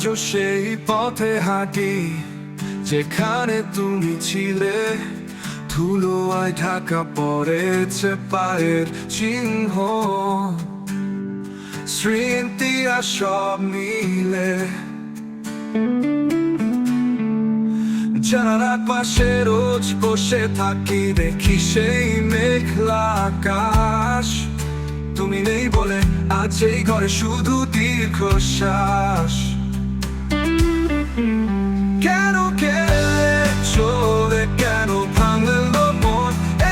সেই পথে হাঁটি, যেখানে তুমি ছিলে। ধুলোয় ঢাকা পড়েছে পায়ের চিহ্ন। স্মৃতি আর সব মিলে। জানালার পাশে রোজ বসে থাকি, দেখি সেই মেঘলা আকাশ। তুমি নেই বলে আজ এই ঘরে শুধু দীর্ঘশ্বাস। কেন গেলে চলে কেন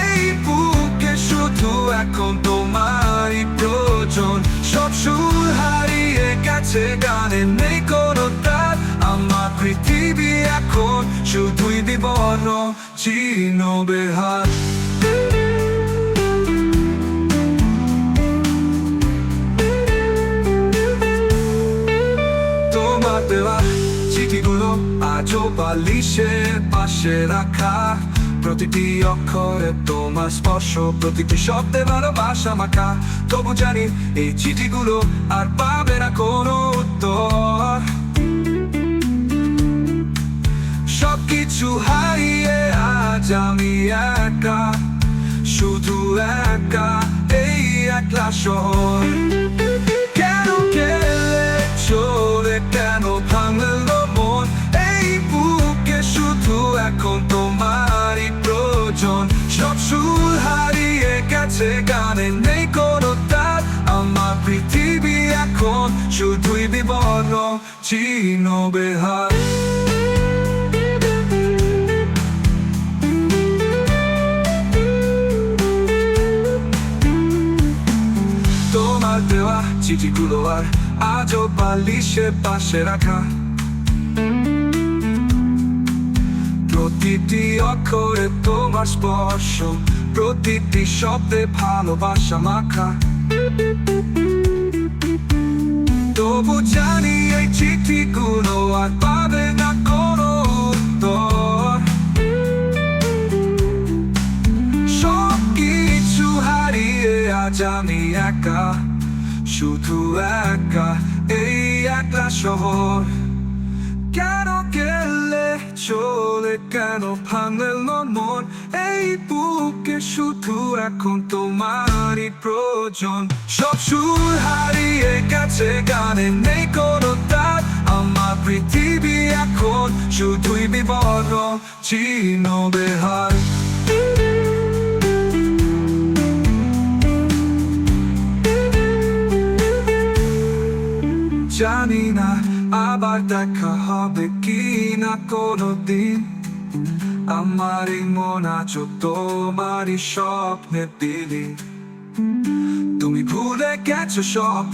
এই বুকে শুধু এখন তোমারই প্রয়োজন সব সুর হারিয়ে গেছে গানে নেই কোনো তার আমার পৃথিবী এখন শুধুই বিবর্ণ চিহ্ন বেহার আজও বালিশের পাশে রাখা। প্রতিটি অক্ষরে তোমার স্পর্শ, প্রতিটি শব্দে ভালোবাসা মাখা। তবু জানি এই চিঠিগুলো আর পাবে না কোনো উত্তর। সবকিছু হারিয়ে আজ আমি একা, শুধু একা এই একলা শহর। কেন গেলে চলে সব সুর হারিয়ে গেছে গানে, নেই কোনো তার আমার পৃথিবী এখন শুধুই বিবর্ণ চিহ্ন বেহার তোমার দেওয়া চিঠিগুলো আর আজও বালিশের পাশে রাখা। প্রতিটি অক্ষরে তোমার স্পর্শ, প্রতিটি শব্দে ভালোবাসা মাখা। তবু জানি এই চিঠিগুলো আর পাবে না কোনো উত্তর। সব কিছু হারিয়ে আজ আমি একা, শুধু একা, এই একটা শহর। কেন গেলে চলে কেন ভাঙলো মন? এই বুকে শুধু এখন তোমারই প্রয়োজন। সব সুর হারিয়ে গেছে, গানে নেই কোনো তার আমার পৃথিবী এখন শুধুই বিবর্ণ, চিহ্ন বেহার জানি না আবার দেখা হবে কি না কোনো দিন আমার এই মন আছো তোমারই স্বপ্নে দিলি তুমি ভুলে গেছো সব,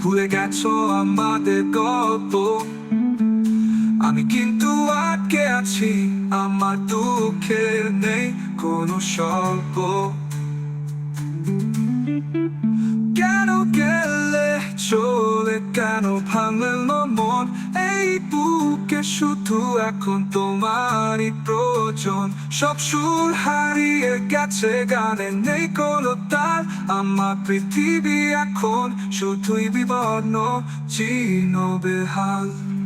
ভুলে গেছো আমাদের গল্প। আমি কিন্তু আটকে আছি, আমার দুঃখের নেই কোনো স্বল্প। কেন ভাঙল মন? এই বুকে শুধু এখন তোমারই প্রয়োজন। সব সুর হারিয়ে গেছে গানে নেই কোনো তার আমার পৃথিবী এখন শুধুই বিবর্ণ, চিনবে বেহাল